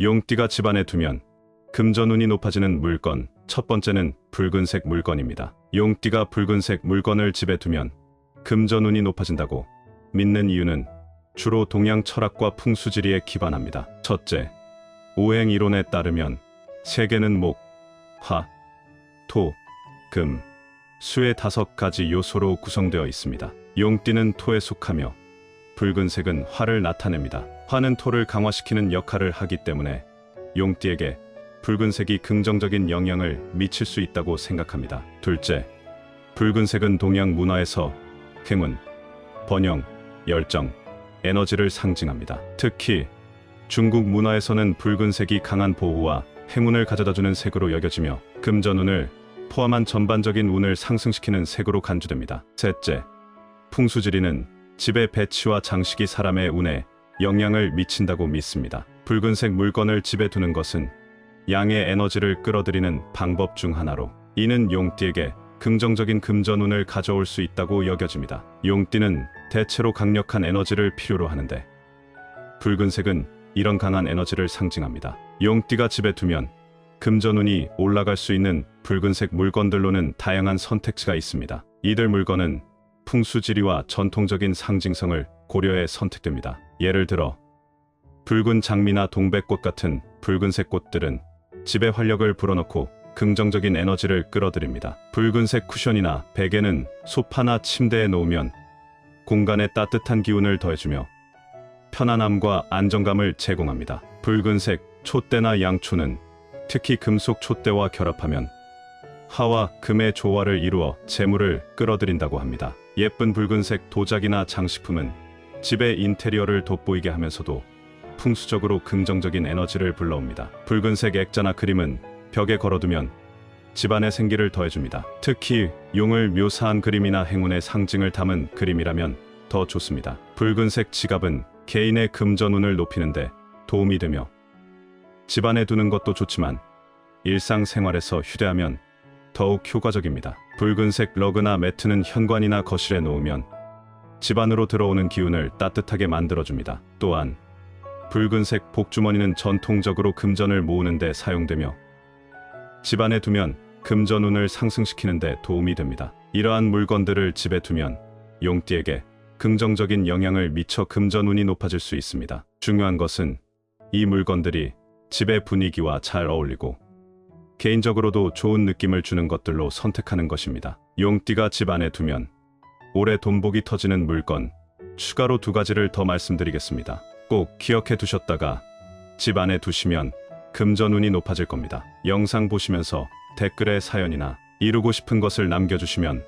용띠가 집안에 두면 금전운이 높아지는 물건. 첫 번째는 붉은색 물건입니다. 용띠가 붉은색 물건을 집에 두면 금전운이 높아진다고 믿는 이유는 주로 동양 철학과 풍수지리에 기반합니다. 첫째, 오행 이론에 따르면 세계는 목, 화, 토, 금, 수의 다섯 가지 요소로 구성되어 있습니다. 용띠는 토에 속하며 붉은색은 화를 나타냅니다. 화는 토를 강화시키는 역할을 하기 때문에 용띠에게 붉은색이 긍정적인 영향을 미칠 수 있다고 생각합니다. 둘째, 붉은색은 동양 문화에서 행운, 번영, 열정, 에너지를 상징합니다. 특히 중국 문화에서는 붉은색이 강한 보호와 행운을 가져다주는 색으로 여겨지며 금전운을 포함한 전반적인 운을 상승시키는 색으로 간주됩니다. 셋째, 풍수지리는 집의 배치와 장식이 사람의 운에 영향을 미친다고 믿습니다. 붉은색 물건을 집에 두는 것은 양의 에너지를 끌어들이는 방법 중 하나로 이는 용띠에게 긍정적인 금전운을 가져올 수 있다고 여겨집니다. 용띠는 대체로 강력한 에너지를 필요로 하는데 붉은색은 이런 강한 에너지를 상징합니다. 용띠가 집에 두면 금전운이 올라갈 수 있는 붉은색 물건들로는 다양한 선택지가 있습니다. 이들 물건은 풍수지리와 전통적인 상징성을 고려해 선택됩니다. 예를 들어 붉은 장미나 동백꽃 같은 붉은색 꽃들은 집에 활력을 불어넣고 긍정적인 에너지를 끌어들입니다. 붉은색 쿠션이나 베개는 소파나 침대에 놓으면 공간에 따뜻한 기운을 더해주며 편안함과 안정감을 제공합니다. 붉은색 촛대나 양초는 특히 금속 촛대와 결합하면 화와 금의 조화를 이루어 재물을 끌어들인다고 합니다. 예쁜 붉은색 도자기나 장식품은 집의 인테리어를 돋보이게 하면서도 풍수적으로 긍정적인 에너지를 불러옵니다. 붉은색 액자나 그림은 벽에 걸어두면 집안의 생기를 더해줍니다. 특히 용을 묘사한 그림이나 행운의 상징을 담은 그림이라면 더 좋습니다. 붉은색 지갑은 개인의 금전운을 높이는데 도움이 되며 집안에 두는 것도 좋지만 일상생활에서 휴대하면 더욱 효과적입니다. 붉은색 러그나 매트는 현관이나 거실에 놓으면 집안으로 들어오는 기운을 따뜻하게 만들어줍니다. 또한 붉은색 복주머니는 전통적으로 금전을 모으는 데 사용되며 집안에 두면 금전운을 상승시키는 데 도움이 됩니다. 이러한 물건들을 집에 두면 용띠에게 긍정적인 영향을 미쳐 금전운이 높아질 수 있습니다. 중요한 것은 이 물건들이 집의 분위기와 잘 어울리고 개인적으로도 좋은 느낌을 주는 것들로 선택하는 것입니다. 용띠가 집 안에 두면 올해 돈복이 터지는 물건 추가로 두 가지를 더 말씀드리겠습니다. 꼭 기억해 두셨다가 집 안에 두시면 금전운이 높아질 겁니다. 영상 보시면서 댓글에 사연이나 이루고 싶은 것을 남겨주시면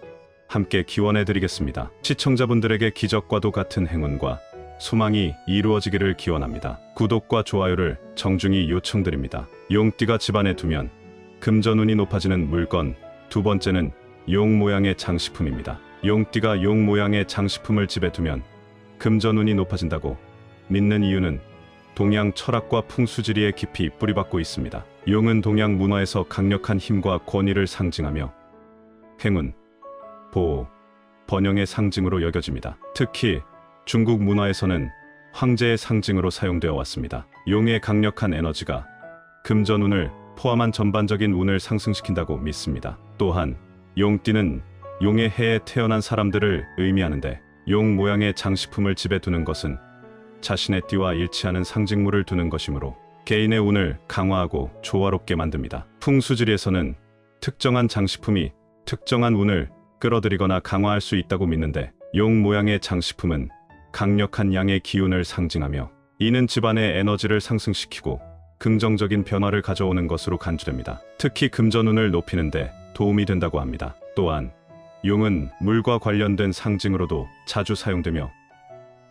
함께 기원해 드리겠습니다. 시청자분들에게 기적과도 같은 행운과 소망이 이루어지기를 기원합니다. 구독과 좋아요를 정중히 요청드립니다. 용띠가 집안에 두면 금전운이 높아지는 물건 두 번째는 용 모양의 장식품입니다. 용띠가 용 모양의 장식품을 집에 두면 금전운이 높아진다고 믿는 이유는 동양 철학과 풍수지리에 깊이 뿌리박고 있습니다. 용은 동양 문화에서 강력한 힘과 권위를 상징하며 행운, 보호, 번영의 상징으로 여겨집니다. 특히 중국 문화에서는 황제의 상징으로 사용되어 왔습니다. 용의 강력한 에너지가 금전운을 포함한 전반적인 운을 상승시킨다고 믿습니다. 또한 용띠는 용의 해에 태어난 사람들을 의미하는데 용 모양의 장식품을 집에 두는 것은 자신의 띠와 일치하는 상징물을 두는 것이므로 개인의 운을 강화하고 조화롭게 만듭니다. 풍수지리에서는 특정한 장식품이 특정한 운을 끌어들이거나 강화할 수 있다고 믿는데 용 모양의 장식품은 강력한 양의 기운을 상징하며 이는 집안의 에너지를 상승시키고 긍정적인 변화를 가져오는 것으로 간주됩니다. 특히 금전운을 높이는데 도움이 된다고 합니다. 또한 용은 물과 관련된 상징으로도 자주 사용되며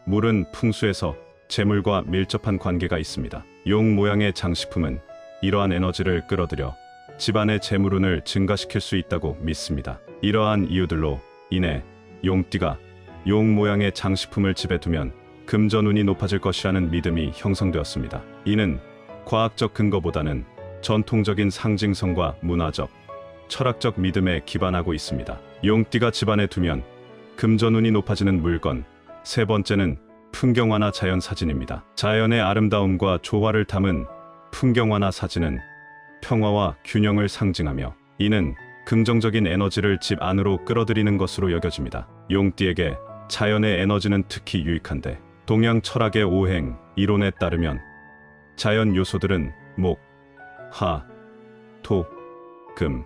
물은 풍수에서 재물과 밀접한 관계가 있습니다. 용 모양의 장식품은 이러한 에너지를 끌어들여 집안의 재물운을 증가시킬 수 있다고 믿습니다. 이러한 이유들로 인해 용띠가 용 모양의 장식품을 집에 두면 금전운이 높아질 것이라는 믿음이 형성되었습니다. 이는 과학적 근거보다는 전통적인 상징성과 문화적, 철학적 믿음에 기반하고 있습니다. 용띠가 집안에 두면 금전운이 높아지는 물건. 세 번째는 풍경화나 자연 사진입니다. 자연의 아름다움과 조화를 담은 풍경화나 사진은 평화와 균형을 상징하며 이는 긍정적인 에너지를 집 안으로 끌어들이는 것으로 여겨집니다. 용띠에게 자연의 에너지는 특히 유익한데 동양 철학의 오행 이론에 따르면 자연 요소들은 목, 하, 토, 금,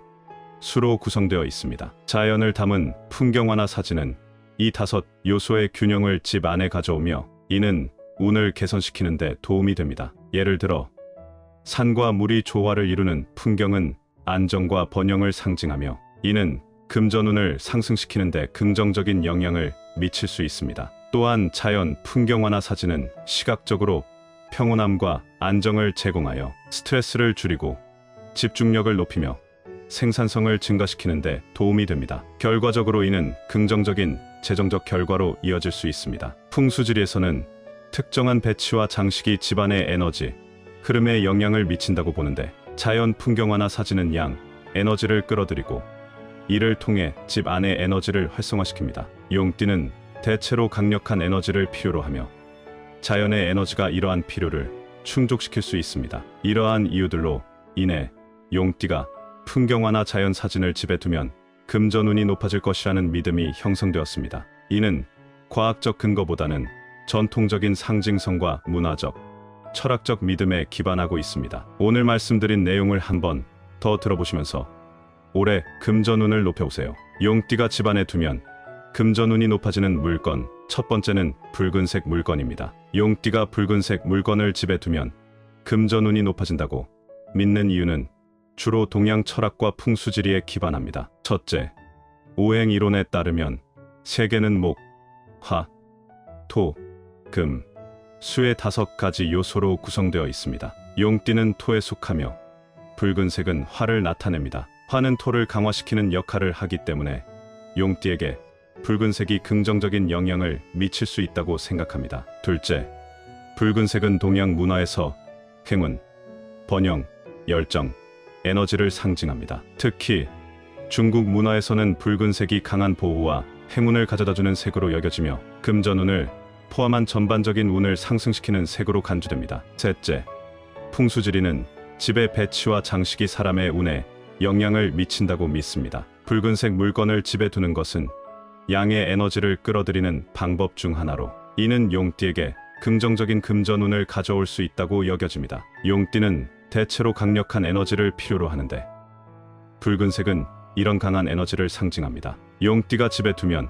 수로 구성되어 있습니다. 자연을 담은 풍경화나 사진은 이 다섯 요소의 균형을 집 안에 가져오며 이는 운을 개선시키는 데 도움이 됩니다. 예를 들어 산과 물이 조화를 이루는 풍경은 안정과 번영을 상징하며 이는 금전운을 상승시키는 데 긍정적인 영향을 미칠 수 있습니다. 또한 자연 풍경화나 사진은 시각적으로 평온함과 안정을 제공하여 스트레스를 줄이고 집중력을 높이며 생산성을 증가시키는 데 도움이 됩니다. 결과적으로 이는 긍정적인 재정적 결과로 이어질 수 있습니다. 풍수지리에서는 특정한 배치와 장식이 집안의 에너지, 흐름에 영향을 미친다고 보는데 자연 풍경화나 사진은 양, 에너지를 끌어들이고 이를 통해 집 안의 에너지를 활성화시킵니다. 용띠는 대체로 강력한 에너지를 필요로 하며 자연의 에너지가 이러한 필요를 충족시킬 수 있습니다. 이러한 이유들로 인해 용띠가 풍경화나 자연 사진을 집에 두면 금전운이 높아질 것이라는 믿음이 형성되었습니다. 이는 과학적 근거보다는 전통적인 상징성과 문화적, 철학적 믿음에 기반하고 있습니다. 오늘 말씀드린 내용을 한번 더 들어보시면서 올해 금전운을 높여보세요. 용띠가 집안에 두면 금전운이 높아지는 물건 첫 번째는 붉은색 물건입니다. 용띠가 붉은색 물건을 집에 두면 금전운이 높아진다고 믿는 이유는 주로 동양 철학과 풍수지리에 기반합니다. 첫째, 오행 이론에 따르면 세계는 목, 화, 토, 금, 수의 다섯 가지 요소로 구성되어 있습니다. 용띠는 토에 속하며 붉은색은 화를 나타냅니다. 화는 토를 강화시키는 역할을 하기 때문에 용띠에게 붉은색이 긍정적인 영향을 미칠 수 있다고 생각합니다. 둘째, 붉은색은 동양 문화에서 행운, 번영, 열정, 에너지를 상징합니다. 특히 중국 문화에서는 붉은색이 강한 보호와 행운을 가져다주는 색으로 여겨지며 금전운을 포함한 전반적인 운을 상승시키는 색으로 간주됩니다. 셋째, 풍수지리는 집의 배치와 장식이 사람의 운에 영향을 미친다고 믿습니다. 붉은색 물건을 집에 두는 것은 양의 에너지를 끌어들이는 방법 중 하나로 이는 용띠에게 긍정적인 금전운을 가져올 수 있다고 여겨집니다. 용띠는 대체로 강력한 에너지를 필요로 하는데 붉은색은 이런 강한 에너지를 상징합니다. 용띠가 집에 두면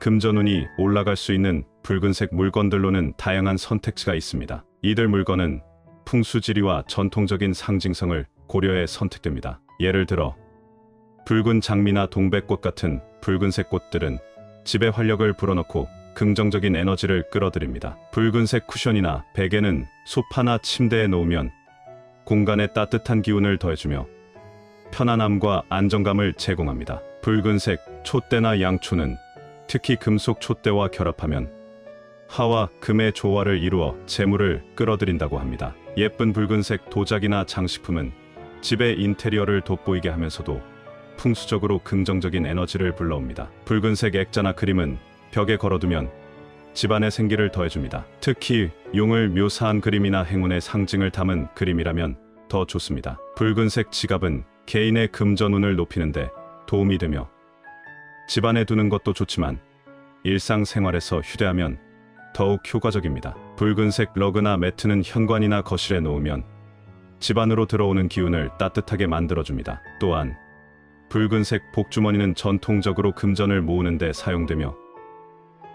금전운이 올라갈 수 있는 붉은색 물건들로는 다양한 선택지가 있습니다. 이들 물건은 풍수지리와 전통적인 상징성을 고려해 선택됩니다. 예를 들어 붉은 장미나 동백꽃 같은 붉은색 꽃들은 집의 활력을 불어넣고 긍정적인 에너지를 끌어들입니다. 붉은색 쿠션이나 베개는 소파나 침대에 놓으면 공간에 따뜻한 기운을 더해주며 편안함과 안정감을 제공합니다. 붉은색 촛대나 양초는 특히 금속 촛대와 결합하면 화와 금의 조화를 이루어 재물을 끌어들인다고 합니다. 예쁜 붉은색 도자기나 장식품은 집의 인테리어를 돋보이게 하면서도 풍수적으로 긍정적인 에너지를 불러옵니다. 붉은색 액자나 그림은 벽에 걸어두면 집안의 생기를 더해줍니다. 특히 용을 묘사한 그림이나 행운의 상징을 담은 그림이라면 더 좋습니다. 붉은색 지갑은 개인의 금전운을 높이는데 도움이 되며 집안에 두는 것도 좋지만 일상생활에서 휴대하면 더욱 효과적입니다. 붉은색 러그나 매트는 현관이나 거실에 놓으면 집안으로 들어오는 기운을 따뜻하게 만들어줍니다. 또한 붉은색 복주머니는 전통적으로 금전을 모으는 데 사용되며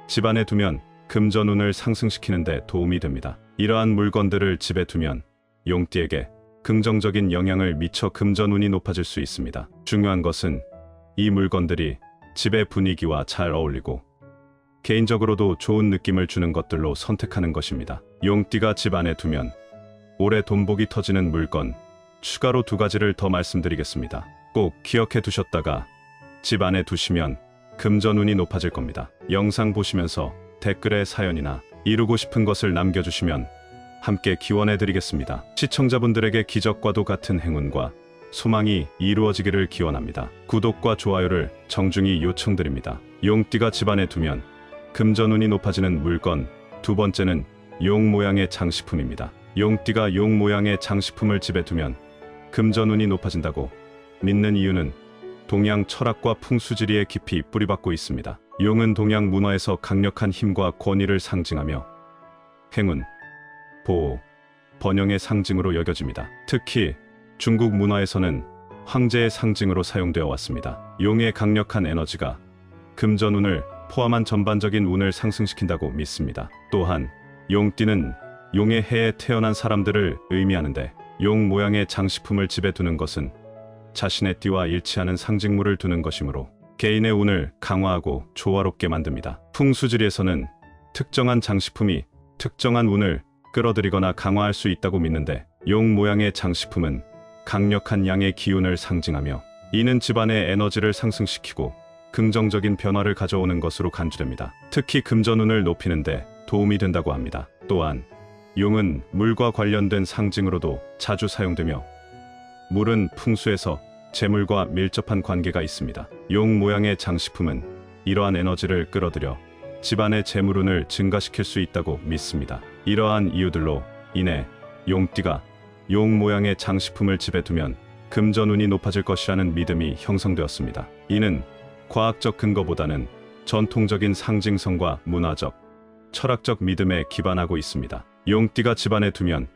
집안에 두면 금전운을 상승시키는 데 도움이 됩니다. 이러한 물건들을 집에 두면 용띠에게 긍정적인 영향을 미쳐 금전운이 높아질 수 있습니다. 중요한 것은 이 물건들이 집의 분위기와 잘 어울리고 개인적으로도 좋은 느낌을 주는 것들로 선택하는 것입니다. 용띠가 집 안에 두면 올해 돈복이 터지는 물건 추가로 두 가지를 더 말씀드리겠습니다. 꼭 기억해 두셨다가 집 안에 두시면 금전운이 높아질 겁니다. 영상 보시면서 댓글에 사연이나 이루고 싶은 것을 남겨주시면 함께 기원해 드리겠습니다. 시청자분들에게 기적과도 같은 행운과 소망이 이루어지기를 기원합니다. 구독과 좋아요를 정중히 요청드립니다. 용띠가 집안에 두면 금전운이 높아지는 물건 두 번째는 용 모양의 장식품입니다. 용띠가 용 모양의 장식품을 집에 두면 금전운이 높아진다고 믿는 이유는 동양 철학과 풍수지리에 깊이 뿌리박고 있습니다. 용은 동양 문화에서 강력한 힘과 권위를 상징하며 행운, 보호, 번영의 상징으로 여겨집니다. 특히 중국 문화에서는 황제의 상징으로 사용되어 왔습니다. 용의 강력한 에너지가 금전운을 포함한 전반적인 운을 상승시킨다고 믿습니다. 또한 용띠는 용의 해에 태어난 사람들을 의미하는데 용 모양의 장식품을 집에 두는 것은 자신의 띠와 일치하는 상징물을 두는 것이므로 개인의 운을 강화하고 조화롭게 만듭니다. 풍수지리에서는 특정한 장식품이 특정한 운을 끌어들이거나 강화할 수 있다고 믿는데 용 모양의 장식품은 강력한 양의 기운을 상징하며 이는 집안의 에너지를 상승시키고 긍정적인 변화를 가져오는 것으로 간주됩니다. 특히 금전운을 높이는데 도움이 된다고 합니다. 또한 용은 물과 관련된 상징으로도 자주 사용되며 물은 풍수에서 재물과 밀접한 관계가 있습니다. 용 모양의 장식품은 이러한 에너지를 끌어들여 집안의 재물운을 증가시킬 수 있다고 믿습니다. 이러한 이유들로 인해 용띠가 용 모양의 장식품을 집에 두면 금전운이 높아질 것이라는 믿음이 형성되었습니다. 이는 과학적 근거보다는 전통적인 상징성과 문화적, 철학적 믿음에 기반하고 있습니다. 용띠가 집안에 두면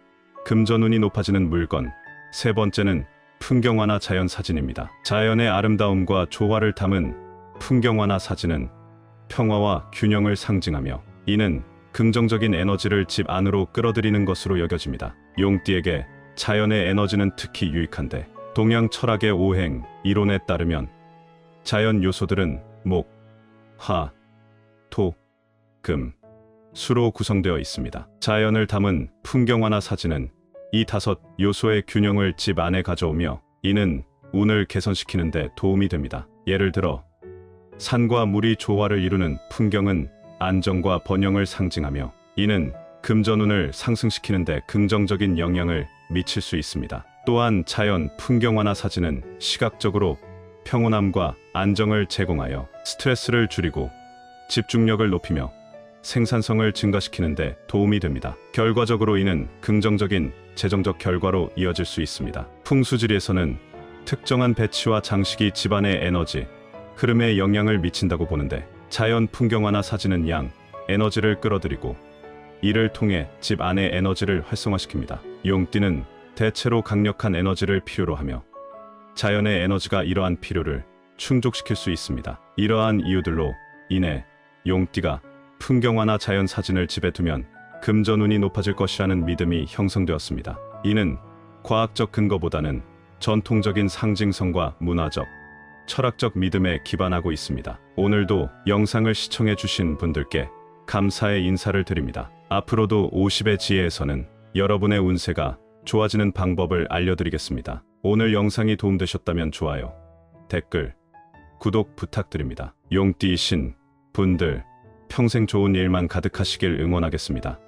금전운이 높아지는 물건. 세 번째는 풍경화나 자연 사진입니다. 자연의 아름다움과 조화를 담은 풍경화나 사진은 평화와 균형을 상징하며 이는 긍정적인 에너지를 집 안으로 끌어들이는 것으로 여겨집니다. 용띠에게 자연의 에너지는 특히 유익한데 동양 철학의 오행 이론에 따르면 자연 요소들은 목, 화, 토, 금, 수로 구성되어 있습니다. 자연을 담은 풍경화나 사진은 이 다섯 요소의 균형을 집 안에 가져오며 이는 운을 개선시키는 데 도움이 됩니다. 예를 들어 산과 물이 조화를 이루는 풍경은 안정과 번영을 상징하며 이는 금전운을 상승시키는 데 긍정적인 영향을 미칠 수 있습니다. 또한 자연 풍경화나 사진은 시각적으로 평온함과 안정을 제공하여 스트레스를 줄이고 집중력을 높이며 생산성을 증가시키는 데 도움이 됩니다. 결과적으로 이는 긍정적인 재정적 결과로 이어질 수 있습니다. 풍수지리에서는 특정한 배치와 장식이 집안의 에너지, 흐름에 영향을 미친다고 보는데 자연 풍경화나 사진은 양, 에너지를 끌어들이고 이를 통해 집 안의 에너지를 활성화시킵니다. 용띠는 대체로 강력한 에너지를 필요로 하며 자연의 에너지가 이러한 필요를 충족시킬 수 있습니다. 이러한 이유들로 인해 용띠가 풍경화나 자연 사진을 집에 두면 금전운이 높아질 것이라는 믿음이 형성되었습니다. 이는 과학적 근거보다는 전통적인 상징성과 문화적, 철학적 믿음에 기반하고 있습니다. 오늘도 영상을 시청해 주신 분들께 감사의 인사를 드립니다. 앞으로도 50의 지혜에서는 여러분의 운세가 좋아지는 방법을 알려드리겠습니다. 오늘 영상이 도움되셨다면 좋아요, 댓글, 구독 부탁드립니다. 용띠이신 분들 평생 좋은 일만 가득하시길 응원하겠습니다.